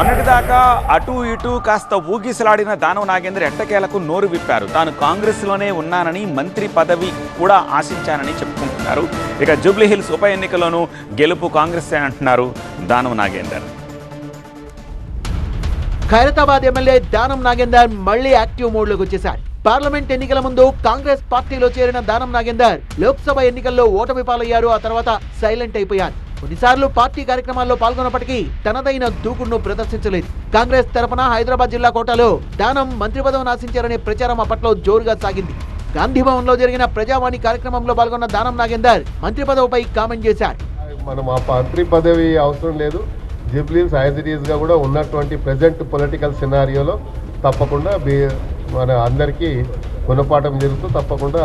మొన్నటిదాకా అటు ఇటు కాస్త ఊగిసలాడిన దానవ నాగేంద్ర ఎట్టకేలకు నోరు విప్పారు. తాను కాంగ్రెస్లోనే ఉన్నానని మంత్రి పదవి కూడా ఆశించానని చెప్పుకుంటున్నారు. ఇక జూబ్లీ హిల్స్ ఉప ఎన్నికలోనూ గెలుపు కాంగ్రెస్ అంటున్నారు దానవ నాగేందర్. ఖైరతాబాద్ ఎమ్మెల్యే దానం నాగేందర్ మళ్ళీ యాక్టివ్ మోడ్లోకి వచ్చేశారు పార్లమెంట్ ఎన్నికల ముందు కాంగ్రెస్ పార్టీలో చేరిన దానం నాగేందర్ లోక్సభ ఎన్నికల్లో ఓటమి పాలయ్యారు. ఆ తర్వాత సైలెంట్ అయిపోయారు. కొన్నిసార్లు పార్టీ కార్యక్రమాల్లో పాల్గొన్నప్పటికీ తనదైన దూకుడును ప్రదర్శించలేదు. కాంగ్రెస్ తరపున హైదరాబాద్ జిల్లా కోటాలో దానం మంత్రి పదవిని ఆశించారనే ప్రచారం అప్పట్లో జోరుగా సాగింది. గాంధీ భవన్లో జరిగిన ప్రజావాణి కార్యక్రమంలో పాల్గొన్న దానం నాగేందర్ మంత్రి పదవిపై కామెంట్ చేశారు. మనం ఆ మంత్రి పదవి అవసరం లేదు. జిబ్లీస్ యాజ్ కూడా ఉన్నటువంటి ప్రజెంట్ పొలిటికల్ సినారియోలో తప్పకుండా మన అందరికీ గుణపాఠం జరుగుతూ తప్పకుండా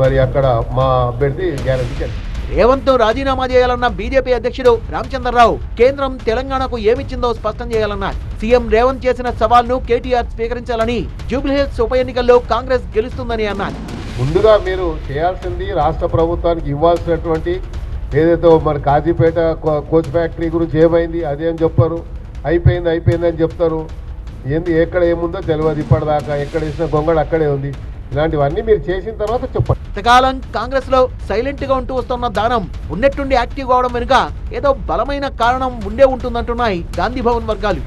మరి అక్కడ మా అభ్యర్థి గ్యారంటీ గెలుస్తుంది. రేవంత్ను రాజీనామా చేయాలన్న బీజేపీ అధ్యక్షుడు రామచంద్రరావు కేంద్రం తెలంగాణకు ఏమిచ్చిందో స్పష్టం చేయాలన్నారు. సీఎం రేవంత్ చేసిన సవాల్ను కేటీఆర్ స్వీకరించాలని జూబ్లీహిల్స్ ఉప ఎన్నికల్లో కాంగ్రెస్ గెలుస్తుందని అన్నారు. ముందుగా మీరు చేయాల్సింది రాష్ట్ర ప్రభుత్వానికి ఇవ్వాల్సినటువంటి ఏదైతే మన కాజీపేట కోచ్ ఫ్యాక్టరీ గురించి ఏమైంది అదేం చెప్పారు అయిపోయింది అయిపోయింది అని చెప్తారు. ఏంది ఎక్కడ ఏముందో తెలియదు ఇప్పటిదాకా ఎక్కడ ఇచ్చిన గొంగడు అక్కడే ఉంది. ఇలాంటివన్నీ మీరు చేసిన తర్వాత చెప్పండి. ఇంతకాలం కాంగ్రెస్లో సైలెంట్గా ఉంటూ వస్తున్న దానం ఉన్నట్టుండి యాక్టివ్ అవడం వెనుక ఏదో బలమైన కారణం ఉండే ఉంటుందంటున్నాయి గాంధీ భవన్ వర్గాలు.